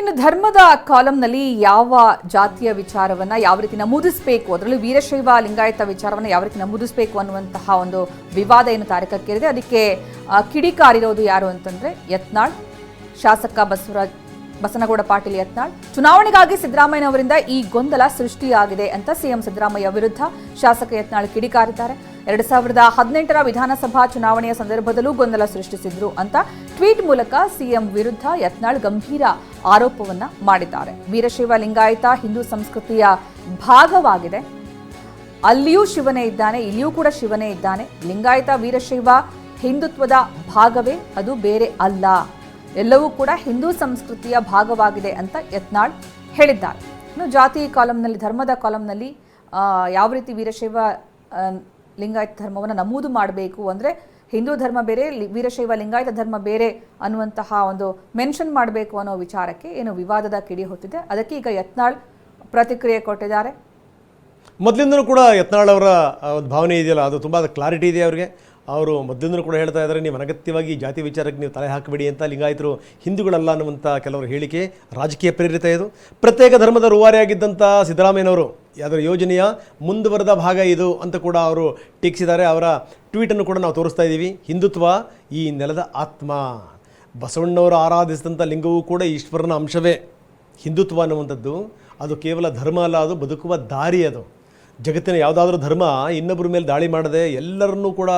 ಇನ್ನು ಧರ್ಮದ ಕಾಲಂನಲ್ಲಿ ಯಾವ ಜಾತಿಯ ವಿಚಾರವನ್ನ ಯಾವ ರೀತಿ ನಮೂದಿಸಬೇಕು? ಅದರಲ್ಲೂ ವೀರಶೈವ ಲಿಂಗಾಯತ ವಿಚಾರವನ್ನ ಯಾವ ರೀತಿ ನಮೂದಿಸಬೇಕು ಅನ್ನುವಂತಹ ಒಂದು ವಿವಾದ ಏನು ತಾರಕಕ್ಕೇರಿದೆ? ಅದಕ್ಕೆ ಕಿಡಿಕಾರಿರೋದು ಯಾರು ಅಂತಂದ್ರೆ ಯತ್ನಾಳ್, ಶಾಸಕ ಬಸವರಾಜ್, ಬಸನಗೌಡ ಪಾಟೀಲ್ ಯತ್ನಾಳ್. ಚುನಾವಣೆಗಾಗಿ ಸಿದ್ದರಾಮಯ್ಯನವರಿಂದ ಈ ಗೊಂದಲ ಸೃಷ್ಟಿಯಾಗಿದೆ ಅಂತ ಸಿಎಂ ಸಿದ್ದರಾಮಯ್ಯ ವಿರುದ್ಧ ಶಾಸಕ ಯತ್ನಾಳ್ ಕಿಡಿಕಾರಿದ್ದಾರೆ. ಎರಡ್ ಸಾವಿರದ ಹದಿನೆಂಟರ ವಿಧಾನಸಭಾ ಚುನಾವಣೆಯ ಸಂದರ್ಭದಲ್ಲೂ ಗೊಂದಲ ಸೃಷ್ಟಿಸಿದ್ರು ಅಂತ ಟ್ವೀಟ್ ಮೂಲಕ ಸಿಎಂ ವಿರುದ್ಧ ಯತ್ನಾಳ್ ಗಂಭೀರ ಆರೋಪವನ್ನ ಮಾಡಿದ್ದಾರೆ. ವೀರಶೈವ ಲಿಂಗಾಯತ ಹಿಂದೂ ಸಂಸ್ಕೃತಿಯ ಭಾಗವಾಗಿದೆ. ಅಲ್ಲಿಯೂ ಶಿವನೇ ಇದ್ದಾನೆ, ಇಲ್ಲಿಯೂ ಕೂಡ ಶಿವನೇ ಇದ್ದಾನೆ. ಲಿಂಗಾಯತ ವೀರಶೈವ ಹಿಂದುತ್ವದ ಭಾಗವೇ, ಅದು ಬೇರೆ ಅಲ್ಲ. ಎಲ್ಲವೂ ಕೂಡ ಹಿಂದೂ ಸಂಸ್ಕೃತಿಯ ಭಾಗವಾಗಿದೆ ಅಂತ ಯತ್ನಾಳ್ ಹೇಳಿದ್ದಾರೆ. ಇನ್ನು ಜಾತಿ ಕಾಲಂನಲ್ಲಿ, ಧರ್ಮದ ಕಾಲಂನಲ್ಲಿ ಯಾವ ರೀತಿ ವೀರಶೈವ ಲಿಂಗಾಯತ ಧರ್ಮವನ್ನು ನಮೂದು ಮಾಡಬೇಕು ಅಂದರೆ ಹಿಂದೂ ಧರ್ಮ ಬೇರೆ ವೀರಶೈವ ಲಿಂಗಾಯತ ಧರ್ಮ ಬೇರೆ ಅನ್ನುವಂತಹ ಒಂದು ಮೆನ್ಷನ್ ಮಾಡಬೇಕು ಅನ್ನೋ ವಿಚಾರಕ್ಕೆ ಏನು ವಿವಾದದ ಕಿಡಿ ಹೊತ್ತಿದೆ. ಅದಕ್ಕೆ ಈಗ ಯತ್ನಾಳ್ ಪ್ರತಿಕ್ರಿಯೆ ಕೊಟ್ಟಿದ್ದಾರೆ. ಮೊದಲಿಂದನೂ ಕೂಡ ಯತ್ನಾಳ್ ಅವರ ಒಂದು ಭಾವನೆ ಇದೆಯಲ್ಲ, ಅದು ತುಂಬ ಕ್ಲಾರಿಟಿ ಇದೆ ಅವರಿಗೆ. ಅವರು ಮೊದಲಿಂದನೂ ಕೂಡ ಹೇಳ್ತಾ ಇದ್ದಾರೆ, ನೀವು ಅನಗತ್ಯವಾಗಿ ಜಾತಿ ವಿಚಾರಕ್ಕೆ ನೀವು ತಲೆ ಹಾಕಬೇಡಿ ಅಂತ ಲಿಂಗಾಯತರು ಹಿಂದೂಗಳಲ್ಲ ಅನ್ನುವಂಥ ಕೆಲವರು ಹೇಳಿಕೆ ರಾಜಕೀಯ ಪ್ರೇರಿತ ಇದು. ಪ್ರತ್ಯೇಕ ಧರ್ಮದ ರೂವಾರಿಯಾಗಿದ್ದಂಥ ಸಿದ್ದರಾಮಯ್ಯನವರು ಅದರ ಯೋಜನೆಯ ಮುಂದುವರೆದ ಭಾಗ ಇದು ಅಂತ ಕೂಡ ಅವರು ಟೀಕಿಸಿದ್ದಾರೆ. ಅವರ ಟ್ವೀಟನ್ನು ಕೂಡ ನಾವು ತೋರಿಸ್ತಾ ಇದ್ದೀವಿ. ಹಿಂದುತ್ವ ಈ ನೆಲದ ಆತ್ಮ. ಬಸವಣ್ಣವರು ಆರಾಧಿಸಿದಂಥ ಲಿಂಗವೂ ಕೂಡ ಈಶ್ವರನ ಅಂಶವೇ. ಹಿಂದುತ್ವ ಅನ್ನುವಂಥದ್ದು ಅದು ಕೇವಲ ಧರ್ಮ ಅಲ್ಲ, ಅದು ಬದುಕುವ ದಾರಿ ಅದು. ಜಗತ್ತಿನ ಯಾವುದಾದ್ರೂ ಧರ್ಮ ಇನ್ನೊಬ್ಬರ ಮೇಲೆ ದಾಳಿ ಮಾಡದೆ ಎಲ್ಲರನ್ನೂ ಕೂಡ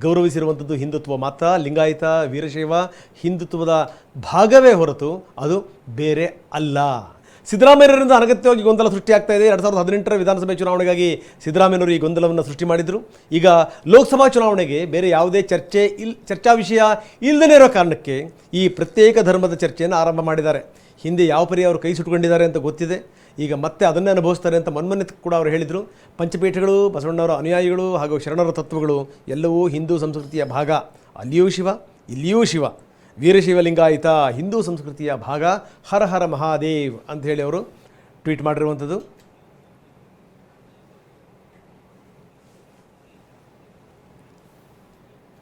ಗೌರವಿಸಿರುವಂಥದ್ದು ಹಿಂದುತ್ವ. ಮಾತ್ರ ಲಿಂಗಾಯತ, ವೀರಶೈವ ಹಿಂದುತ್ವದ ಭಾಗವೇ ಹೊರತು ಅದು ಬೇರೆ ಅಲ್ಲ. ಸಿದ್ದರಾಮಯ್ಯರಿಂದ ಅನಗತ್ಯವಾಗಿ ಗೊಂದಲ ಸೃಷ್ಟಿಯಾಗ್ತಾ ಇದೆ. ಎರಡು ಸಾವಿರದ ಹದಿನೆಂಟರ ವಿಧಾನಸಭೆ ಚುನಾವಣೆಗಾಗಿ ಸಿದ್ದರಾಮಯ್ಯವರು ಈ ಗೊಂದಲವನ್ನು ಸೃಷ್ಟಿ ಮಾಡಿದರು. ಈಗ ಲೋಕಸಭಾ ಚುನಾವಣೆಗೆ ಬೇರೆ ಯಾವುದೇ ಚರ್ಚೆ ಇಲ್, ಚರ್ಚಾ ವಿಷಯ ಇಲ್ಲದೇ ಇರೋ ಕಾರಣಕ್ಕೆ ಈ ಪ್ರತ್ಯೇಕ ಧರ್ಮದ ಚರ್ಚೆಯನ್ನು ಆರಂಭ ಮಾಡಿದ್ದಾರೆ. ಹಿಂದೆ ಯಾವ ಪರಿ ಅವರು ಕೈ ಸುಟ್ಕೊಂಡಿದ್ದಾರೆ ಅಂತ ಗೊತ್ತಿದೆ. ಈಗ ಮತ್ತೆ ಅದನ್ನೇ ಅನುಭವಿಸ್ತಾರೆ ಅಂತ ಮನ್ಮನೆ ಕೂಡ ಅವರು ಹೇಳಿದರು. ಪಂಚಪೀಠಗಳು, ಬಸವಣ್ಣವರ ಅನುಯಾಯಿಗಳು ಹಾಗೂ ಶರಣರ ತತ್ವಗಳು ಎಲ್ಲವೂ ಹಿಂದೂ ಸಂಸ್ಕೃತಿಯ ಭಾಗ. ಅಲ್ಲಿಯೂ ಶಿವ, ಇಲ್ಲಿಯೂ ಶಿವ. ವೀರಶೈವ ಲಿಂಗಾಯತ ಹಿಂದೂ ಸಂಸ್ಕೃತಿಯ ಭಾಗ ಹರ ಹರ ಮಹಾದೇವ್ ಅಂತ ಹೇಳಿ ಅವರು ಟ್ವೀಟ್ ಮಾಡಿರುವಂಥದ್ದು.